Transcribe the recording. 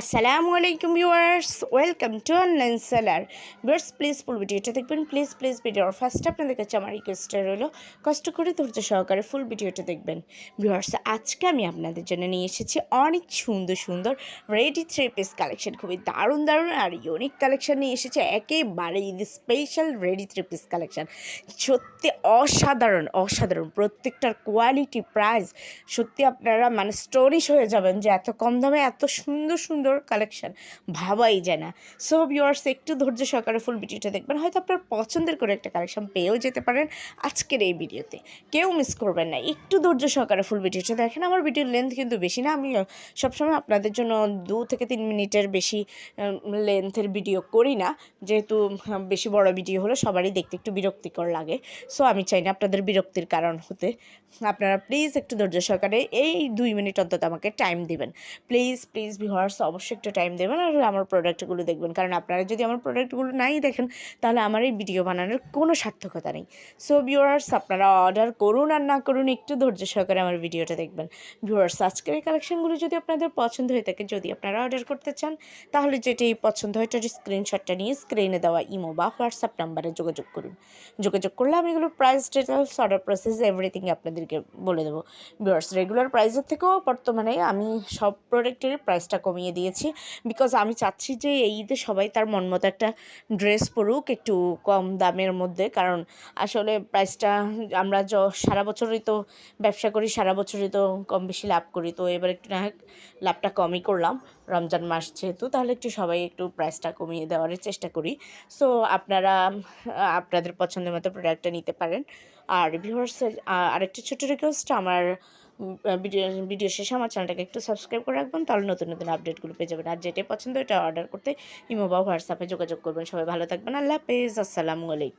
আসসালামু আলাইকুম viewers, welcome to online seller. Viewers, please full ভিডিওটা দেখবেন, প্লিজ প্লিজ ভিডিওর ফার্স্ট আপনাদের কাছে আমার রিকোয়েস্টটা রইল, কষ্ট করে ধৈর্য সহকারে ফুল ভিডিওটা দেখবেন। ভিউয়ার্স, আজকে আমি আপনাদের জন্য নিয়ে এসেছি অনেক সুন্দর সুন্দর রেডি থ্রি পিস কালেকশন খুবই দারুণ দারুণ আর ইউনিক কালেকশন নিয়ে এসেছে, একেবারে Eid special ready three piece collection সত্যি অসাধারণ অসাধারণ, প্রত্যেকটার কোয়ালিটি প্রাইস সত্যি আপনারা মানে স্টোরিশ হয়ে যাবেন যে এত কম দামে এত সুন্দর সুন্দর কালেকশন ভাবাই যায় না। সো ভিউয়ার্স একটু ধৈর্য সহকারে ফুল ভিডিওটা দেখবেন। হয়তো আপনার পছন্দের করে একটা কালেকশন পেয়েও যেতে পারেন আজকের এই ভিডিওতে কেউ মিস করবেন না। একটু ধৈর্য সহকারে ফুল ভিডিওটা দেখেন। আমার ভিডিওর লেন্থ কিন্তু বেশি না। আমি সবসময় আপনাদের জন্য দু থেকে তিন মিনিটের বেশি লেন্থের ভিডিও করি না। যেহেতু বেশি বড় ভিডিও হলে সবারই দেখতে একটু বিরক্তিকর লাগে। সো আমি চাই না আপনাদের বিরক্তির কারণ হতে। আপনারা প্লিজ একটু ধৈর্য সহকারে এই দুই মিনিট অন্তত আমাকে টাইম দিবেন। প্লিজ প্লিজ ভিউয়ার্স অবশ্যই একটু টাইম দেবেন আর আমার প্রোডাক্টগুলো দেখবেন। কারণ আপনারা যদি আমার প্রোডাক্টগুলো নাই দেখেন, তাহলে আমার এই ভিডিও বানানোর কোনো সার্থকতা নেই। সো ভিউয়ার্স আপনারা অর্ডার করুন আর না করুন, একটু ধৈর্য সহকারে আমার ভিডিওটা দেখবেন। ভিউয়ার্স আজকের এই কালেকশনগুলো যদি আপনাদের পছন্দ হয়ে থাকে, যদি আপনারা অর্ডার করতে চান, তাহলে যেটি পছন্দ হয় সেটার স্ক্রিনশটটা নিয়ে স্ক্রিনে দেওয়া ইমো বা হোয়াটসঅ্যাপ নাম্বারে যোগাযোগ করুন। যোগাযোগ করলে আমি এগুলো price details order process everything আপনাদেরকে বলে দেবো। ভিউয়ার্স রেগুলার প্রাইসের থেকেও বর্তমানে আমি সব প্রোডাক্টের প্রাইসটা কমিয়ে দিয়েছি। বিকজ আমি চাচ্ছি যে এই ঈদে সবাই তার মন মতো একটা ড্রেস পরুক, একটু কম দামের মধ্যে। কারণ আসলে প্রাইসটা আমরা য, সারা বছরই তো ব্যবসা করি, সারা বছরই তো কম বেশি লাভ করি। তো এবার একটু না লাভটা কমই করলাম রমজান মাস যেহেতু, তাহলে একটু সবাই একটু প্রাইসটা কমিয়ে দেওয়ার চেষ্টা করি। সো আপনারা, আপনাদের পছন্দের মতো প্রোডাক্টটা নিতে পারেন। আর ভিউয়ার্স আরেকটা ছোটো রিকোয়েস্ট আমার ভিডিও ভিডিও শেষে আমার চ্যানেলটাকে একটু সাবস্ক্রাইব করে রাখবেন, তাহলে নতুন নতুন আপডেটগুলো পেয়ে যাবেন। আর যেটা পছন্দ এটা অর্ডার করতে ইমো বা হোয়াটসঅ্যাপে যোগাযোগ করবেন। সবাই ভালো থাকবেন। আল্লাহ হাফেজ। আসসালামু আলাইকুম।